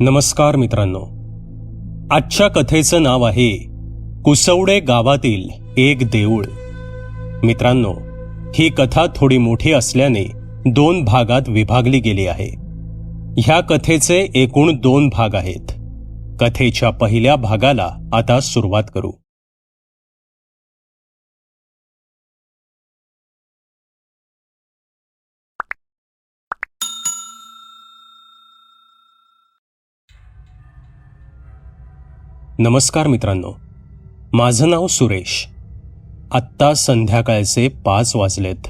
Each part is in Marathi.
नमस्कार मित्रांनो. आजच्या कथेचं नाव आहे कुसवडे गावातील एक देऊळ. मित्रांनो ही कथा थोडी मोठी असल्याने दोन भागात विभागली गेली आहे. ह्या कथेचे एकूण दोन भाग आहेत. कथेच्या पहिल्या भागाला आता सुरुवात करू. नमस्कार मित्रांनो. माझं नाव सुरेश. आत्ता संध्याकाळचे पाच वाजलेत.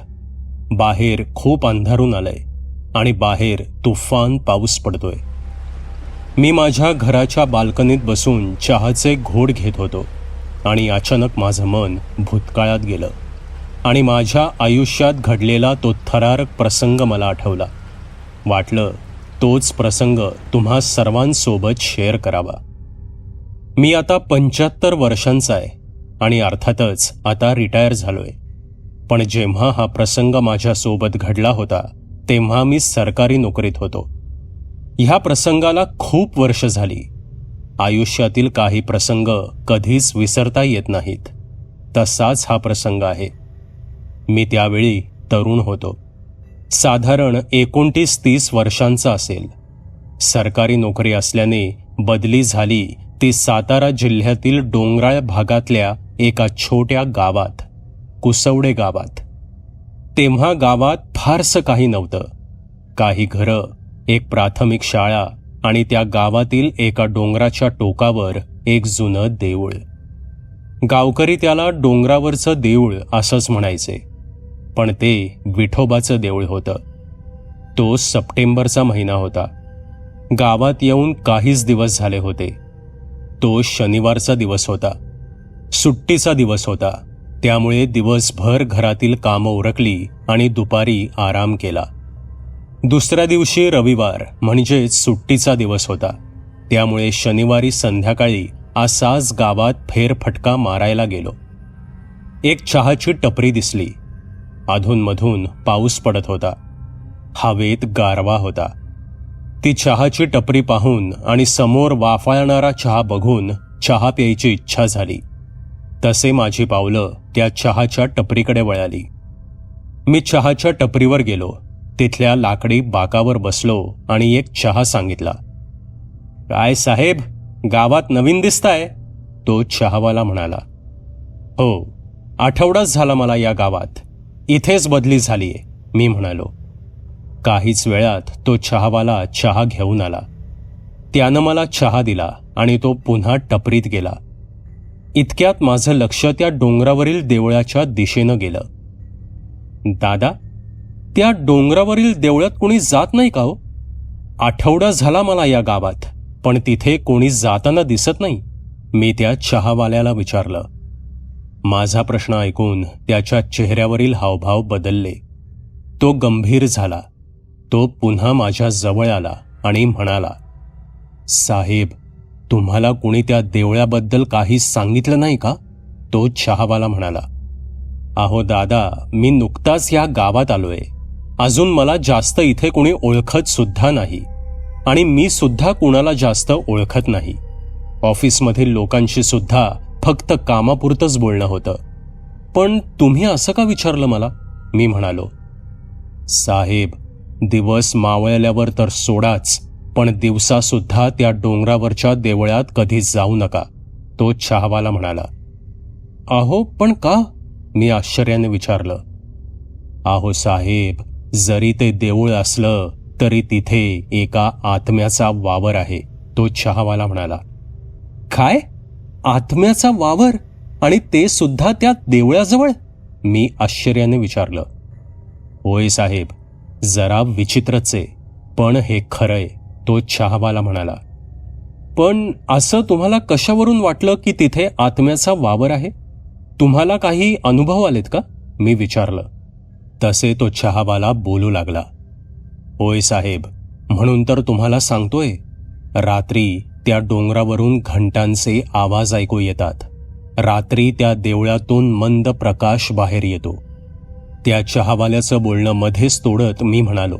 बाहेर खूप अंधारून आलंय आणि बाहेर तुफान पाऊस पडतोय. मी माझ्या घराच्या बाल्कनीत बसून चहाचे घोड घेत होतो आणि अचानक माझं मन भूतकाळात गेलं आणि माझ्या आयुष्यात घडलेला तो थरारक प्रसंग मला आठवला. वाटलं तोच प्रसंग तुम्हा सर्वांसोबत शेअर करावा. मी आता पंच्याहत्तर वर्षांचा आहे आणि अर्थातच आता रिटायर झालोय. पण जेव्हा हा प्रसंग माझ्यासोबत घडला होता तेव्हा मी सरकारी नोकरीत होतो. ह्या प्रसंगाला खूप वर्ष झाली. आयुष्यातील काही प्रसंग कधीच विसरता येत नाहीत. तसाच हा प्रसंग आहे. मी त्यावेळी तरुण होतो. साधारण एकोणतीस तीस वर्षांचा असेल. सरकारी नोकरी असल्याने बदली झाली ते सातारा जिल्ह्यातील डोंगराळ भागातल्या एका छोट्या गावात कुसवडे गावात. तेव्हा गावात फारसं काही नव्हतं. काही घरं एक प्राथमिक शाळा आणि त्या गावातील एका डोंगराच्या टोकावर एक जुनं देऊळ. गावकरी त्याला डोंगरावरचं देऊळ असंच म्हणायचे पण ते विठोबाचं देऊळ होतं. तो सप्टेंबरचा महिना होता. गावात येऊन काहीच दिवस झाले होते. तो शनिवारचा दिवस होता. सुट्टीचा दिवस होता. त्यामुळे दिवसभर घरातील कामं उरकली आणि दुपारी आराम केला. दुसऱ्या दिवशी रविवार म्हणजेच सुट्टीचा दिवस होता. त्यामुळे शनिवारी संध्याकाळी असाच गावात फेरफटका मारायला गेलो. एक चहाची टपरी दिसली. अधूनमधून पाऊस पडत होता. हवेत गारवा होता. ती चहाची टपरी पाहून आणि समोर वाफाळणारा चहा बघून चहा प्यायची इच्छा झाली. तसे माझी पावलं त्या चहाच्या टपरीकडे वळाली. मी चहाच्या टपरीवर गेलो. तिथल्या लाकडी बाकावर बसलो आणि एक चहा सांगितला. काय साहेब गावात नवीन दिसताय? तो चहावाला म्हणाला. हो आठवडाच झाला मला या गावात. इथेच बदली झालीये मी म्हणालो. काहीच वेळात तो चहावाला चहा घेऊन आला. त्यानं मला चहा दिला आणि तो पुन्हा टपरीत गेला. इतक्यात माझं लक्ष त्या डोंगरावरील देवळाच्या दिशेनं गेलं. दादा त्या डोंगरावरील देवळात कोणी जात नाही का हो? आठवडा झाला मला या गावात पण तिथे कोणी जाताना दिसत नाही मी त्या चहावाल्याला विचारलं. माझा प्रश्न ऐकून त्याच्या चेहऱ्यावरील हावभाव बदलले. तो गंभीर झाला. तो पुन्हा माझ्या जवळ आला आणि म्हणाला साहेब तुम्हाला कुणी त्या देवळ्याबद्दल काही सांगितलं नाही का? तो चहावाला म्हणाला अहो दादा मी नुकताच या गावात आलोय. अजून मला जास्त इथे कोणी ओळखत सुद्धा नाही. आणि मी सुद्धा कुणाला जास्त ओळखत नाही. ऑफिसमधील लोकांशी सुद्धा फक्त कामापुरतंच बोलणं होतं. पण तुम्ही असं का विचारलं मला? मी म्हणालो साहेब दिवस मावळल्यावर तर सोडाच पण दिवसासुद्धा त्या डोंगरावरच्या देवळात कधी जाऊ नका तो चहावाला म्हणाला. आहो पण का? मी आश्चर्याने विचारलं. आहो साहेब जरी ते देऊळ असलं तरी तिथे एका आत्म्याचा वावर आहे तो चहावाला म्हणाला. काय? आत्म्याचा वावर? आणि ते सुद्धा त्या देवळाजवळ? मी आश्चर्याने विचारलं. होय साहेब जरा विचित्रच आहे पण हे खरंय तो चहावाला म्हणाला. पण असं तुम्हाला कशावरून वाटलं की तिथे आत्म्याचा वावर आहे? तुम्हाला काही अनुभव आलेत का? मी विचारलं. तसे तो चहावाला बोलू लागला. होय साहेब म्हणून तर तुम्हाला सांगतोय रात्री त्या डोंगरावरून घंटांचे आवाज ऐकू येतात. रात्री त्या देवळातून मंद प्रकाश बाहेर येतो. त्या चहावाल्याचं बोलणं मध्येच तोडत मी म्हणालो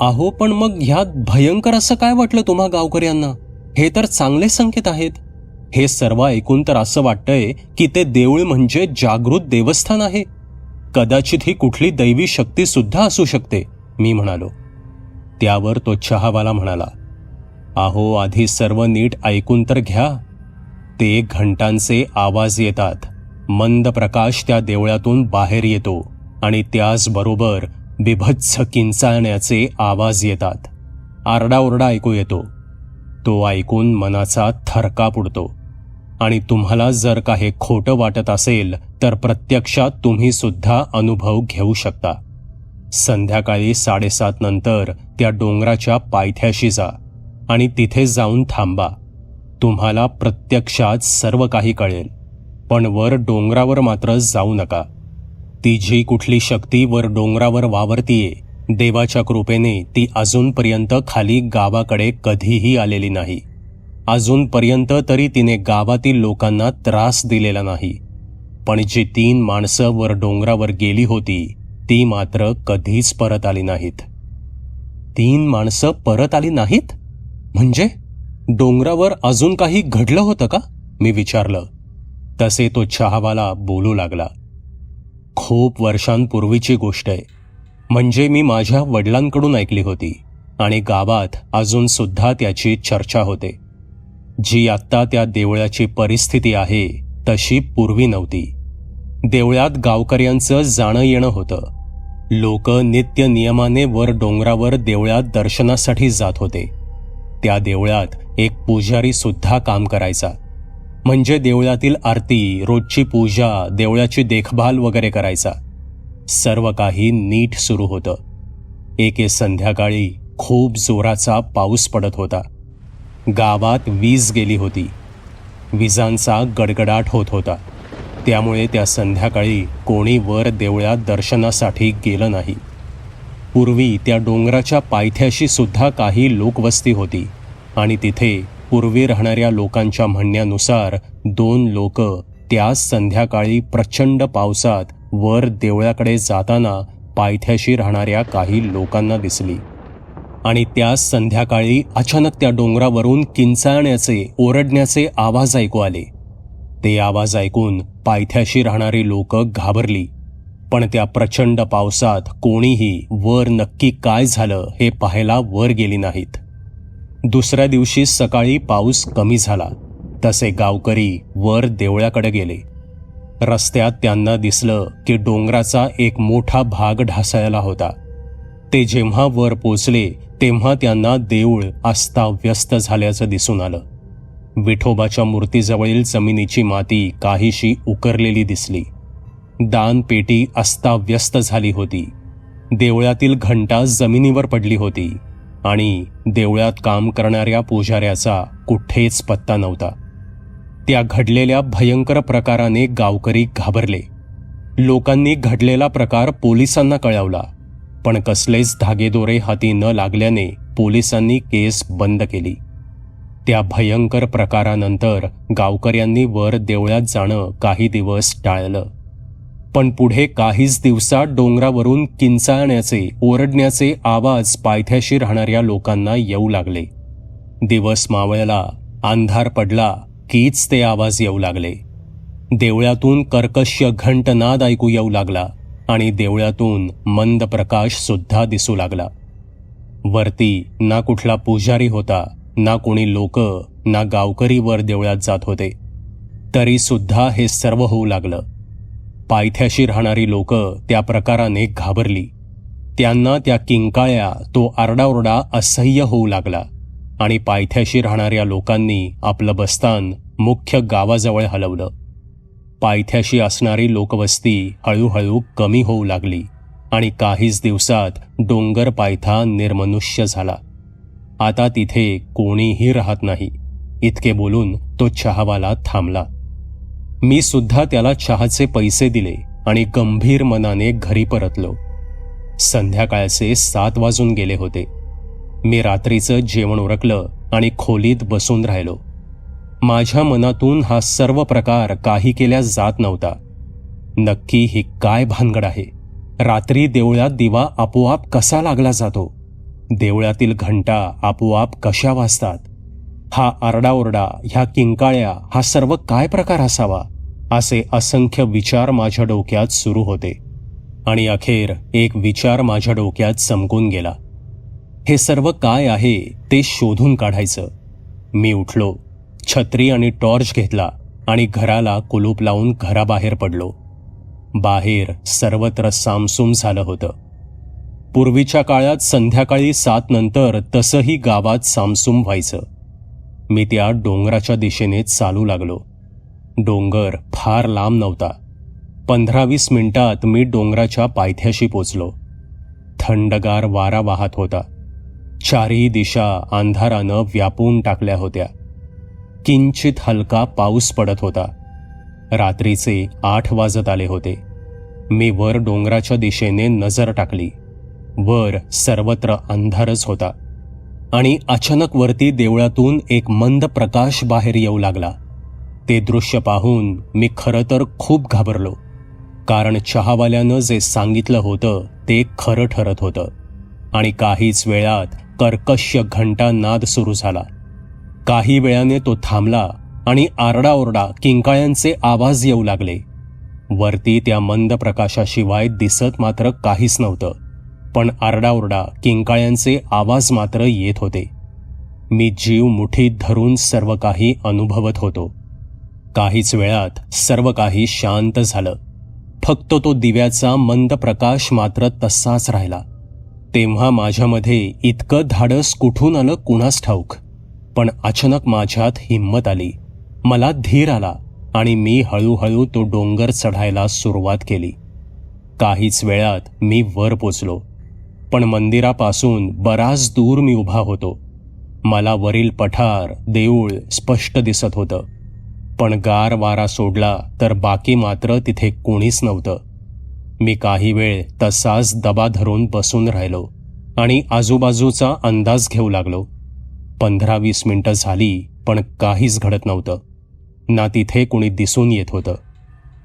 आहो पण मग ह्यात भयंकर असं काय वाटलं तुम्हा गावकऱ्यांना? हे तर चांगले संकेत आहेत. हे सर्व ऐकून तर असं वाटतंय की ते देऊळ म्हणजे जागृत देवस्थान आहे. कदाचित ही कुठली दैवी शक्ती सुद्धा असू शकते मी म्हणालो. त्यावर तो चहावाला म्हणाला आहो आधी सर्व नीट ऐकून तर घ्या. ते घंटांचे आवाज येतात. मंद प्रकाश त्या देवळातून बाहेर येतो. आणि त्याचबरोबर बिभत्स किंचाळण्याचे आवाज येतात. आरडाओरडा ऐकू येतो. तो ऐकून मनाचा थरकाप उडतो आणि तुम्हाला जर काही खोटं वाटत असेल तर प्रत्यक्षात तुम्ही सुद्धा अनुभव घेऊ शकता. संध्याकाळी साडेसात नंतर त्या डोंगराच्या पायथ्याशी जा आणि तिथे जाऊन थांबा. तुम्हाला प्रत्यक्षात सर्व काही कळेल. पण वर डोंगरावर मात्र जाऊ नका. ती जी कुठली शक्ती वर डोंगरावर वावरतीये. देवाच्या कृपेने ती अजूनपर्यंत खाली गावाकडे कधीही आलेली नाही. अजूनपर्यंत तरी तिने गावातील लोकांना त्रास दिलेला नाही. पण जी तीन माणसं वर डोंगरावर गेली होती ती मात्र कधीच परत आली नाहीत. तीन माणसं परत आली नाहीत? म्हणजे? डोंगरावर अजून काही घडलं होतं का? मी विचारलं. तसे तो चहावाला बोलू लागला. खूप वर्षांपूर्वीची गोष्ट आहे. म्हणजे मी माझ्या वडिलांकडून ऐकली होती आणि गावात अजून सुद्धा त्याची चर्चा होते. जी आत्ता त्या देवळाची परिस्थिती आहे तशी पूर्वी नव्हती. देवळात गावकऱ्यांचं जाणं येणं होतं. लोक नित्य नियमाने वर डोंगरावर देवळात दर्शनासाठी जात होते. त्या देवळात एक पुजारी सुद्धा काम करायचा. म्हणजे देवळातील आरती रोजची पूजा देवळाची देखभाल वगैरे करायचा. सर्व काही नीट सुरू होतं. एके संध्याकाळी खूप जोराचा पाऊस पडत होता. गावात वीज गेली होती. विजांचा गडगडाट होत होता. त्यामुळे त्या संध्याकाळी कोणी वर देवळात दर्शनासाठी गेलं नाही. पूर्वी त्या डोंगराच्या पायथ्याशी सुद्धा काही लोकवस्ती होती आणि तिथे पूर्वी राहणाऱ्या लोकांच्या म्हणण्यानुसार दोन लोक त्या संध्याकाळी प्रचंड पावसात वर देवळाकडे जाताना पायथ्याशी राहणाऱ्या काही लोकांना दिसली. आणि त्या संध्याकाळी अचानक त्या डोंगरावरून किंचाळण्याचे ओरडण्याचे आवाज ऐकू आले. ते आवाज ऐकून पायथ्याशी राहणारी लोक घाबरली. पण त्या प्रचंड पावसात कोणीही वर नक्की काय झालं हे पाहायला वर गेली नाहीत. दुसऱ्या दिवशी सकाळी पाऊस कमी झाला. तसे गावकरी वर देवळाकडे गेले. रस्त्यात त्यांना दिसलं की डोंगराचा एक मोठा भाग ढासळला होता. ते जेव्हा वर पोचले तेव्हा त्यांना देऊळ अस्ताव्यस्त झाल्याचं दिसून आलं. विठोबाच्या मूर्तीजवळील जमिनीची माती काहीशी उकरलेली दिसली. दानपेटी अस्ताव्यस्त झाली होती. देवळातील घंटा जमिनीवर पडली होती. आणि देवळात काम करणाऱ्या पुजाऱ्याचा कुठेच पत्ता नव्हता. त्या घडलेल्या भयंकर प्रकाराने गावकरी घाबरले. लोकांनी घडलेला प्रकार पोलिसांना कळवला. पण कसलेच धागेदोरे हाती न लागल्याने पोलिसांनी केस बंद केली. त्या भयंकर प्रकारानंतर गावकऱ्यांनी वर देवळात जाणं काही दिवस टाळलं. पण पुढे काहीच दिवसात डोंगरावरून किंचाळण्याचे ओरडण्याचे आवाज पायथ्याशी राहणाऱ्या लोकांना येऊ लागले. दिवस मावळला अंधार पडला कीच ते आवाज येऊ लागले. देवळातून कर्कश घंटनाद ऐकू येऊ लागला आणि देवळातून मंद प्रकाश सुद्धा दिसू लागला. वरती ना कुठला पुजारी होता ना कोणी लोक ना गावकरी वर देवळात जात होते. तरी सुद्धा हे सर्व होऊ लागलं. पायथ्याशी राहणारी लोक त्या प्रकाराने घाबरली. त्यांना त्या किंकाळ्या तो आरडाओरडा असह्य होऊ लागला आणि पायथ्याशी राहणाऱ्या लोकांनी आपलं बस्तान मुख्य गावाजवळ हलवलं. पायथ्याशी असणारी लोकवस्ती हळूहळू कमी होऊ लागली आणि काहीच दिवसात डोंगर पायथा निर्मनुष्य झाला. आता तिथे कोणीही राहत नाही. इतके बोलून तो चहावाला थांबला. मी सुद्धा त्याला चहाचे पैसे दिले आणि गंभीर मनाने घरी परतलो. संध्याकाळचे सात वाजून गेले होते. मी रात्रीचं जेवण उरकलं आणि खोलीत बसून राहिलो. माझ्या मनातून हा सर्व प्रकार काही केल्या जात नव्हता. नक्की ही काय भानगड आहे? रात्री देवळात दिवा आपोआप कसा लागला जातो? देवळातील घंटा आपोआप कशा वाजतात? हा आरडाओरडा ह्या किंकाळ्या हा सर्व काय प्रकार असावा? असे असंख्य विचार माझ्या डोक्यात सुरू होते. आणि अखेर एक विचार माझ्या डोक्यात चमकून गेला. हे सर्व काय आहे ते शोधून काढायचं. मी उठलो छत्री आणि टॉर्च घेतला आणि घराला कुलूप लावून घराबाहेर पडलो. बाहेर सर्वत्र सामसूम झालं होतं. पूर्वीच्या काळात संध्याकाळी सात नंतर तसंही गावात सामसूम व्हायचं. मी त्या डोंगराच्या दिशेने चालू लागलो. डोंगर फार लांब नव्हता. पंधरा वीस मिनिटात मी डोंगराच्या पायथ्याशी पोचलो. थंडगार वारा वाहत होता. चारही दिशा अंधारानं व्यापून टाकल्या होत्या. किंचित हलका पाऊस पडत होता. रात्रीचे आठ वाजत आले होते. मी वर डोंगराच्या दिशेने नजर टाकली. वर सर्वत्र अंधारच होता. आणि अचानक वरती देवळातून एक मंद प्रकाश बाहेर येऊ लागला. ते दृश्य पाहून मी खरं तर खूप घाबरलो. कारण चहावाल्यानं जे सांगितलं होतं ते खरं ठरत होतं. आणि काहीच वेळात कर्कश्य घंटा नाद सुरू झाला. काही वेळाने तो थांबला आणि आरडाओरडा किंकाळ्यांचे आवाज येऊ लागले. वरती त्या मंद प्रकाशाशिवाय दिसत मात्र काहीच नव्हतं. पण आरडाओरडा किंकाळ्यांचे आवाज मात्र येत होते. मी जीव मुठीत धरून सर्व काही अनुभवत होतो. काहीच वेळात सर्व काही शांत झालं. फक्त तो दिव्याचा मंद प्रकाश मात्र तसाच राहिला. तेव्हा माझ्यामध्ये इतकं धाडस कुठून आलं कुणास ठाऊक. पण अचानक माझ्यात हिंमत आली. मला धीर आला आणि मी हळूहळू तो डोंगर चढायला सुरुवात केली. काहीच वेळात मी वर पोचलो. पण मंदिरापासून बराच दूर मी उभा होतो. मला वरील पठार देऊळ स्पष्ट दिसत होतं. पण गार वारा सोडला तर बाकी मात्र तिथे कोणीच नव्हतं. मी काही वेळ तसाच दबा धरून बसून राहिलो आणि आजूबाजूचा अंदाज घेऊ लागलो. पंधरा वीस मिनटं झाली पण काहीच घडत नव्हतं. ना तिथे कुणी दिसून येत होतं.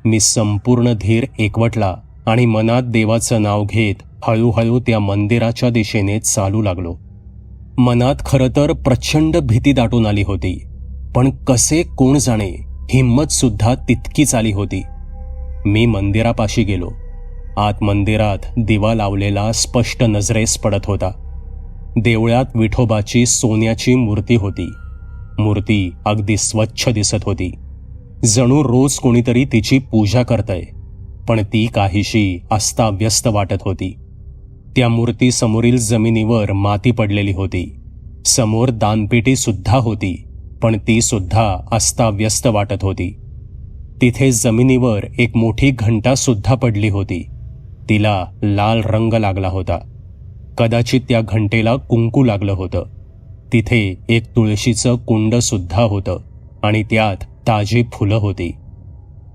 मी संपूर्ण धीर एकवटला आणि मनात देवाचं नाव घेत हळूहळू त्या मंदिराच्या दिशेने चालू लागलो. मनात खरं तर प्रचंड भीती दाटून आली होती. पण कसे कोण जाणे? हिंमत सुद्धा तितकीच आली होती. मी मंदिरापाशी गेलो. आत मंदिरात दिवा लावलेला स्पष्ट नजरेस पडत होता. देवळात विठोबाची सोन्याची मूर्ती होती. मूर्ती अगदी स्वच्छ दिसत होती. जणू रोज कोणीतरी तिची पूजा करतय पण ती काहीशी अस्ताव्यस्त वाटत होती. त्या मूर्ती समोरील जमिनीवर माती पडलेली होती. समोर दानपेटी सुद्धा होती. पण ती सुद्धा अस्ताव्यस्त वाटत होती. तिथे जमिनीवर एक मोठी घंटा सुद्धा पडली होती. तिला लाल रंग लागला होता. कदाचित त्या घंटेला कुंकू लागलं होतं. तिथे एक तुळशीचं कुंड सुद्धा होतं आणि त्यात ताजी फुलं होती.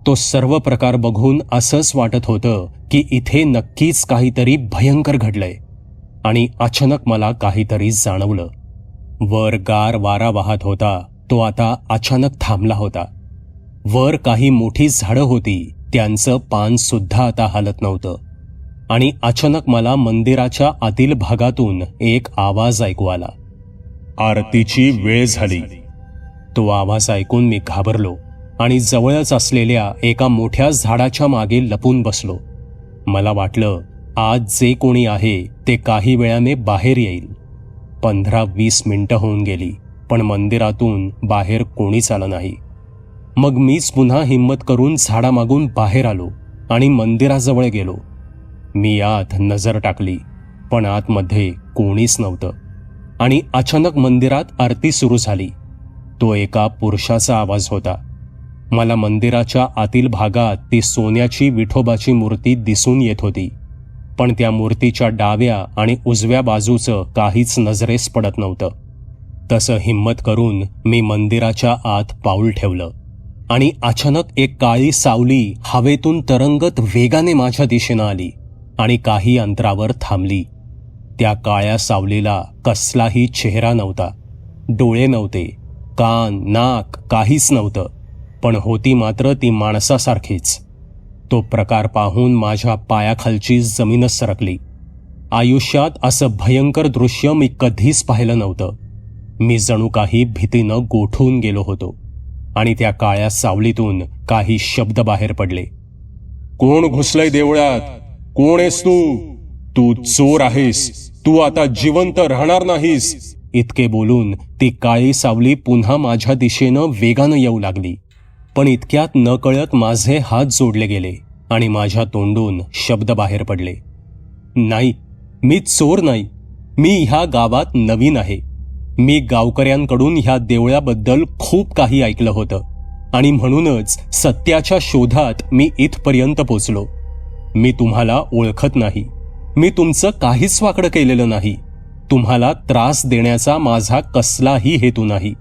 तो सर्व प्रकार बघून असंच वाटत होतं की इथे नक्कीच काहीतरी भयंकर घडलंय. आणि अचानक मला काहीतरी जाणवलं. वर गार वारा वाहत होता. तो आता अचानक थांबला होता. वर काही मोठी झाडं होती त्यांचं पान सुद्धा आता हालत नव्हतं. आणि अचानक मला मंदिराच्या आतील भागातून एक आवाज ऐकू आला. आरतीची वेळ झाली. तो आवाज ऐकून मी घाबरलो आणि जवळच असलेल्या एका मोठ्या झाडाच्या मागे लपून बसलो. मला वाटलं आज जे कोणी आहे ते काही वेळाने बाहेर येईल. पंधरा वीस मिनिटं होऊन गेली. पण मंदिरातून बाहेर कोणीच आलं नाही. मग मीच पुन्हा हिंमत करून झाडामागून बाहेर आलो आणि मंदिराजवळ गेलो. मी आत नजर टाकली पण आतमध्ये कोणीच नव्हतं. आणि अचानक मंदिरात आरती सुरू झाली. तो एका पुरुषाचा आवाज होता. मला मंदिराच्या आतील भागात ती सोन्याची विठोबाची मूर्ती दिसून येत होती. पण त्या मूर्तीच्या डाव्या आणि उजव्या बाजूचं काहीच नजरेस पडत नव्हतं. तसं हिंमत करून मी मंदिराच्या आत पाऊल ठेवलं. आणि अचानक एक काळी सावली हवेतून तरंगत वेगाने माझ्या दिशेनं आली आणि काही अंतरावर थांबली. त्या काळ्या सावलीला कसलाही चेहरा नव्हता. डोळे नव्हते. कान नाक काहीच नव्हतं. पण होती मात्र ती माणसासारखीच. तो प्रकार पाहून माझ्या पायाखालची जमीनच सरकली. आयुष्यात असं भयंकर दृश्य मी कधीच पाहिलं नव्हतं. मी जणू काही भीतीनं गोठून गेलो होतो आणि त्या काळ्या सावलीतून काही शब्द बाहेर पडले. कोण घुसलंय देवळात? कोण आहेस तू? तू चोर आहेस. तू आता जिवंत राहणार नाहीस. इतके बोलून ती काळी सावली पुन्हा माझ्या दिशेनं वेगानं येऊ लागली. पण इतक्यात नकळत माझे हात जोडले गेले आणि माझ्या तोंडून शब्द बाहेर पडले. नाही मी चोर नाही. मी ह्या गावात नवीन आहे. मी गावकऱ्यांकडून ह्या देवळाबद्दल खूप काही ऐकलं होतं. आणि म्हणूनच सत्याच्या शोधात मी इथपर्यंत पोचलो. मी तुम्हाला ओळखत नाही. मी तुमचं काहीच वाकडं केलेलं नाही. तुम्हाला त्रास देण्याचा माझा कसलाही हेतू नाही.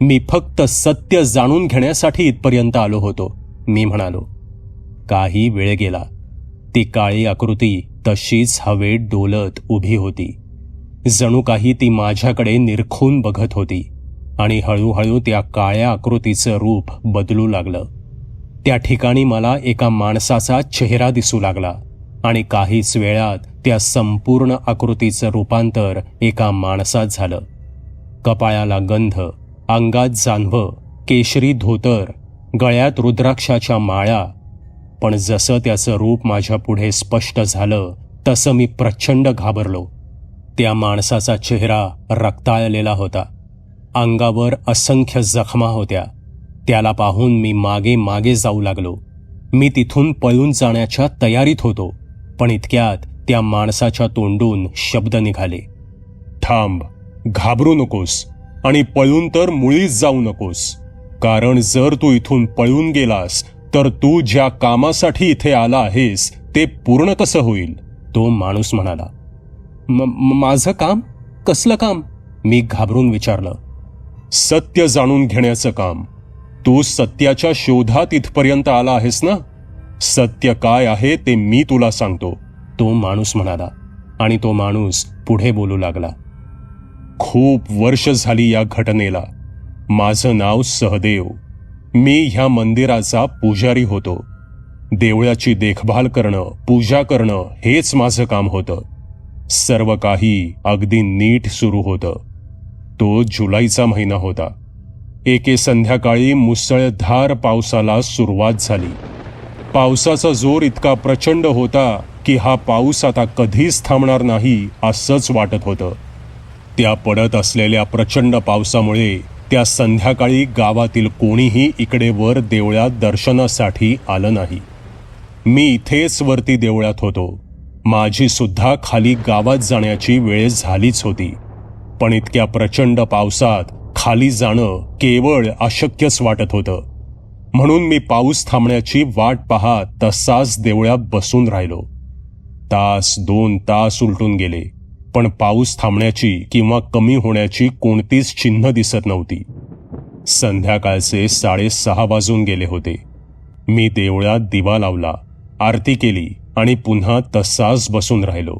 मी फक्त सत्य जाणून घेण्यासाठी इथपर्यंत आलो होतो मी म्हणालो. काही वेळ गेला. ती काळी आकृती तशीच हवेत डोलत उभी होती. जणू काही ती माझ्याकडे निरखून बघत होती. आणि हळूहळू त्या काळ्या आकृतीचं रूप बदलू लागलं. त्या ठिकाणी मला एका माणसाचा चेहरा दिसू लागला. आणि काहीच वेळात त्या संपूर्ण आकृतीचं रूपांतर एका माणसात झालं. कपाळाला गंध अंगात जान्हवं केशरी धोतर गळ्यात रुद्राक्षाच्या माळा. पण जसं त्याचं रूप माझ्या पुढे स्पष्ट झालं तसं मी प्रचंड घाबरलो. त्या माणसाचा चेहरा रक्ताळलेला होता. अंगावर असंख्य जखमा होत्या. त्याला पाहून मी मागे मागे जाऊ लागलो. मी तिथून पळून जाण्याच्या तयारीत होतो पण इतक्यात त्या माणसाच्या तोंडून शब्द निघाले. थांब घाबरू नकोस आणि पळून तर मुळीच जाऊ नकोस. कारण जर तू इथून पळून गेलास तर तू ज्या कामासाठी इथे आला आहेस ते पूर्ण कसं होईल? तो माणूस म्हणाला. माझं काम? कसलं काम? मी घाबरून विचारलं. सत्य जाणून घेण्याचं काम. तू सत्याच्या शोधात इथपर्यंत आला आहेस ना? सत्य काय आहे ते मी तुला सांगतो. तो माणूस म्हणाला आणि तो माणूस पुढे बोलू लागला. खूप वर्ष झाली या घटनेला. माझं नाव सहदेव. मी ह्या मंदिराचा पुजारी होतो. देवळाची देखभाल करणं पूजा करणं हेच माझं काम होतं. सर्व काही अगदी नीट सुरू होतं. तो जुलैचा महिना होता. एके संध्याकाळी मुसळधार पावसाला सुरुवात झाली. पावसाचा जोर इतका प्रचंड होता की हा पाऊस आता कधीच थांबणार नाही असंच वाटत होतं. त्या पडत असलेल्या प्रचंड पावसामुळे त्या संध्याकाळी गावातील कोणीही इकडे वर देवळात दर्शनासाठी आलं नाही. मी इथेच वरती देवळात होतो. माझी सुद्धा खाली गावात जाण्याची वेळ झालीच होती. पण इतक्या प्रचंड पावसात खाली जाणं केवळ अशक्यच वाटत होतं. म्हणून मी पाऊस थांबण्याची वाट पाहत तसाच देवळात बसून राहिलो. तास दोन तास उलटून गेले पण पाऊस थांबण्याची किंवा कमी होण्याची कोणतीच चिन्ह दिसत नव्हती. संध्याकाळचे साडेसहा वाजून गेले होते. मी देवळात दिवा लावला आरती केली आणि पुन्हा तसाच बसून राहिलो.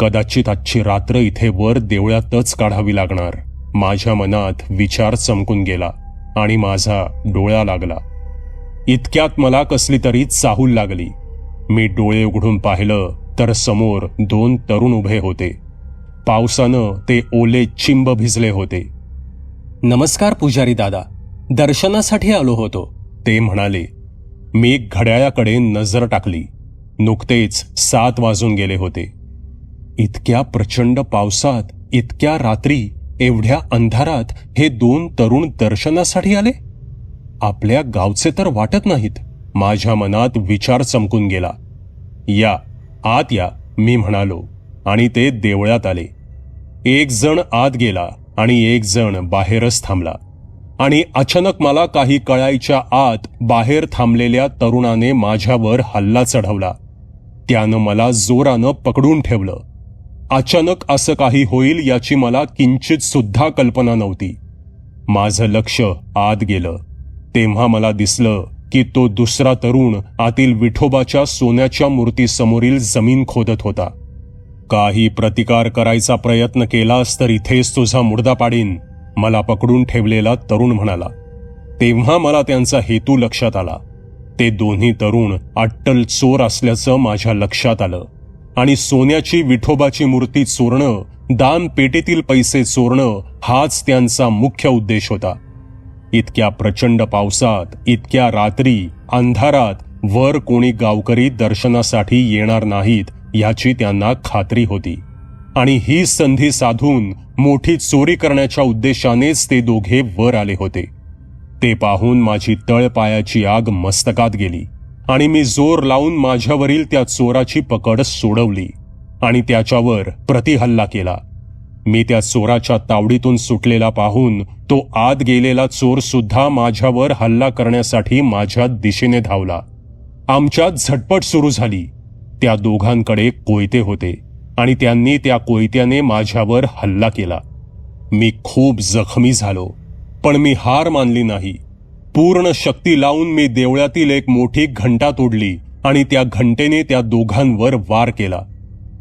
कदाचित आजची रात्र इथे वर देवळातच काढावी लागणार. माझ्या मनात विचार चमकून गेला आणि माझा डोळा लागला. इतक्यात मला कसली तरी चाहूल लागली. मी डोळे उघडून पाहिलं तर समोर दोन तरुण उभे होते. पावसानं ते ओले चिंब भिजले होते. नमस्कार पुजारी दादा दर्शनासाठी आलो होतो ते म्हणाले. मी घड्याळाकडे नजर टाकली. नुकतेच सात वाजून गेले होते. इतक्या प्रचंड पावसात इतक्या रात्री एवढ्या अंधारात हे दोन तरुण दर्शनासाठी आले? आपल्या गावचे तर वाटत नाहीत. माझ्या मनात विचार चमकून गेला. या आत या मी म्हणालो. आणि ते देवळात आले. एक जण आत गेला आणि एक जण बाहेरच थांबला. आणि अचानक मला काही कळायच्या आत बाहेर थांबलेल्या तरुणाने माझ्यावर हल्ला चढवला. त्यानं मला जोरानं पकडून ठेवलं. अचानक असं काही होईल याची मला किंचित सुद्धा कल्पना नव्हती. माझं लक्ष आत गेलं. तेव्हा मला दिसलं की तो दुसरा तरुण आतील विठोबाच्या सोन्याच्या मूर्तीसमोरील जमीन खोदत होता. काही प्रतिकार करायचा प्रयत्न केलास तर इथेच तुझा मुर्दा पाडीन मला पकडून ठेवलेला तरुण म्हणाला. तेव्हा मला त्यांचा हेतू लक्षात आला. ते दोन्ही तरुण अट्टल चोर असल्याचं माझ्या लक्षात आलं. आणि सोन्याची विठोबाची मूर्ती चोरणं दान पेटीतील पैसे चोरणं हाच त्यांचा मुख्य उद्देश होता. इतक्या प्रचंड पावसात इतक्या रात्री अंधारात वर कोणी गावकरी दर्शनासाठी येणार नाहीत याची त्यांना खात्री होती. आणि ही संधी साधून मोठी चोरी करण्याच्या उद्देशानेच ते दोघे वर आले होते. ते पाहून माझी तळपायाची आग मस्तकात गेली आणि मी जोर लावून माझ्यावरील त्या चोराची पकड सोडवली आणि त्याच्यावर प्रतिहल्ला केला. मी त्या चोराच्या तावडीतून सुटलेला पाहून तो आत गेलेला चोर सुद्धा माझ्यावर हल्ला करण्यासाठी माझ्या दिशेने धावला. आमच्यात झटपट सुरू झाली. त्या दोघांकडे कोयते होते आणि त्यांनी त्या कोयत्याने माझ्यावर हल्ला केला. मी खूप जखमी झालो. पण मी हार मानली नाही. पूर्ण शक्ती लावून मी देवळातील एक मोठी घंटा तोडली आणि त्या घंटेने त्या दोघांवर वार केला.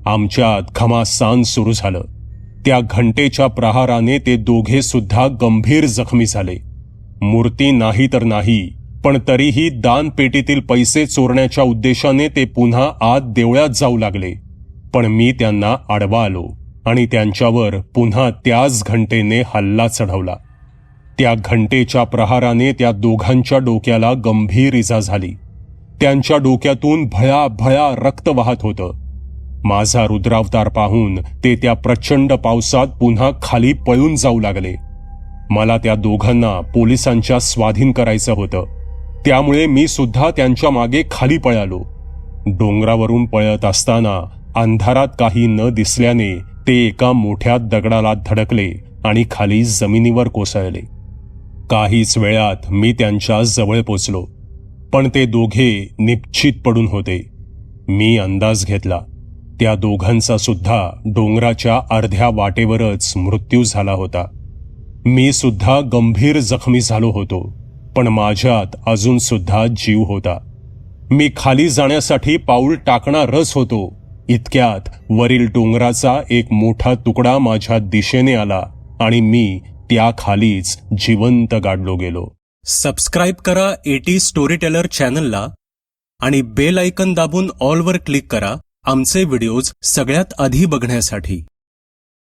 आमच्यात घमासान सुरू झालं. त्या घंटेच्या प्रहाराने ते दोघे सुद्धा गंभीर जखमी झाले. मूर्ती नाही तर नाही पण तरीही दानपेटीतील पैसे चोरण्याच्या उद्देशाने ते पुन्हा आत देवळात जाऊ लागले. पण मी त्यांना आडवा आलो आणि त्यांच्यावर पुन्हा त्याच घंटेने हल्ला चढवला. त्या घंटेच्या प्रहाराने त्या दोघांच्या डोक्याला गंभीर इजा झाली. त्यांच्या डोक्यातून भया भया रक्त वाहत होतं. माझा रुद्रावतार पाहून ते त्या प्रचंड पावसात पुन्हा खाली पळून जाऊ लागले. मला त्या दोघांना पोलिसांच्या स्वाधीन करायचं होतं. त्यामुळे मी सुद्धा त्यांच्या मागे खाली पळालो. डोंगरावरून पळत असताना अंधारात काही न दिसल्याने ते एका मोठ्या दगडाला धडकले आणि खाली जमिनीवर कोसळले. काहीच वेळात मी त्यांच्या जवळ पोचलो पण ते दोघे निश्चित पडून होते. मी अंदाज घेतला. त्या दोघांचा सुद्धा डोंगराच्या अर्ध्या वाटेवरच मृत्यू झाला होता. मी सुद्धा गंभीर जखमी झालो होतो पण माझ्यात अजून सुद्धा जीव होता. मी खाली जाण्यासाठी पाऊल टाकणारच होतो. इतक्यात वरील डोंगराचा एक मोठा तुकडा माझ्या दिशेने आला आणि मी त्या खालीच जिवंत गाडलो गेलो. सबस्क्राईब करा एटी स्टोरी टेलर चॅनलला आणि बेल आयकन दाबून ऑलवर क्लिक करा आमचे व्हिडिओज सगळ्यात आधी बघण्यासाठी.